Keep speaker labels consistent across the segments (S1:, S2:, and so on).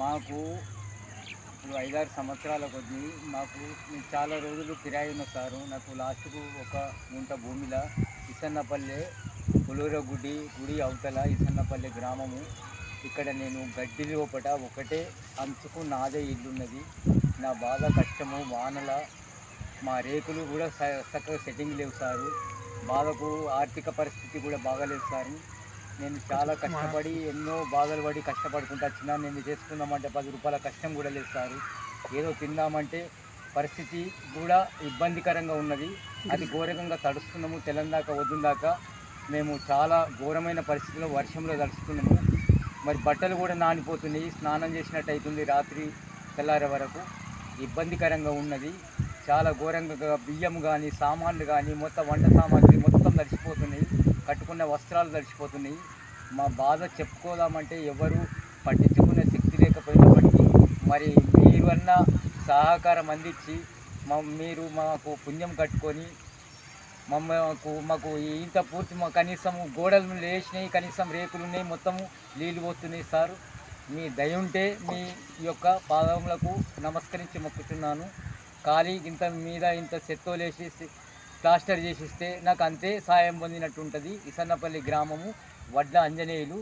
S1: మాకు ఇప్పుడు ఐదారు సంవత్సరాల కొద్ది మాకు చాలా రోజులు కిరాయి ఉన్న సారు నాకు లాస్ట్కు ఒక గుంట భూమిలో ఇసన్నపల్లె పులూరగుడి గుడి అవతల ఇసన్నపల్లె గ్రామము. ఇక్కడ నేను గడ్డి లోపట ఒకటే అంచుకు నాదే ఇల్లున్నది. నా బాధ కష్టము వానల మా రేకులు కూడా చక్కగా సెట్టింగ్ లేవు సారు. బాధకు ఆర్థిక పరిస్థితి కూడా బాగాలేదు సారు. నేను చాలా కష్టపడి ఎన్నో బాధలు పడి కష్టపడుకుంటూ వచ్చినా నేను చేసుకుందామంటే పది రూపాయల కష్టం కూడా లేదు సారు. ఏదో తిందామంటే పరిస్థితి కూడా ఇబ్బందికరంగా ఉన్నది. అది ఘోరంగా తడుస్తున్నాము. తెలంగాణ వద్దుందాక మేము చాలా ఘోరమైన పరిస్థితిలో వర్షంలో తడుస్తున్నాము. మరి బట్టలు కూడా నానిపోతున్నాయి. స్నానం చేసినట్టు అవుతుంది రాత్రి తెల్లారే వరకు. ఇబ్బందికరంగా ఉన్నది. చాలా ఘోరంగా బియ్యం కానీ సామాన్లు కానీ మొత్తం వంట సామాగ్రి మొత్తం తడిచిపోతున్నాయి కట్టుకున్న వస్త్రాలు తడిచిపోతున్నాయి మా బాధ చెప్పుకోదామంటే ఎవరు పట్టించుకునే శక్తి లేకపోయినప్పటికీ మరి మీరన్న సహకారం అందించి మా మీరు మాకు పుణ్యం కట్టుకొని మాకు మాకు ఇంత పూర్తి మా కనీసం గోడలు లేచినాయి కనీసం రేకులు ఉన్నాయి మొత్తము నీళ్ళు పోతున్నాయి సార్. మీ దయ ఉంటే మీ యొక్క పాదములకు నమస్కరించి మొక్కుతున్నాను. ఖాళీ ఇంత మీద ఇంత చెత్తోలేసి ప్లాస్టర్ చేసిస్తే నాకు అంతే సాయం పొందినట్టు ఉంటుంది. ఇసన్నపల్లి గ్రామము వడ్ల అంజనేయులు.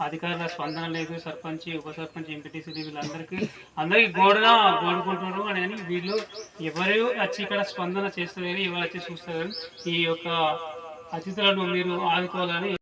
S2: అధికారుల స్పందన లేదు సర్పంచ్ ఉప సర్పంచ్ ఎంపీటీసీ వీళ్ళందరికీ అందరికీ గోడన గోడుకుంటున్నారు అని వీళ్ళు ఎవరు వచ్చి ఇక్కడ స్పందన చేస్తారని ఎవరు వచ్చి చూస్తారు ఈ యొక్క అతిథులను మీరు ఆదుకోవాలని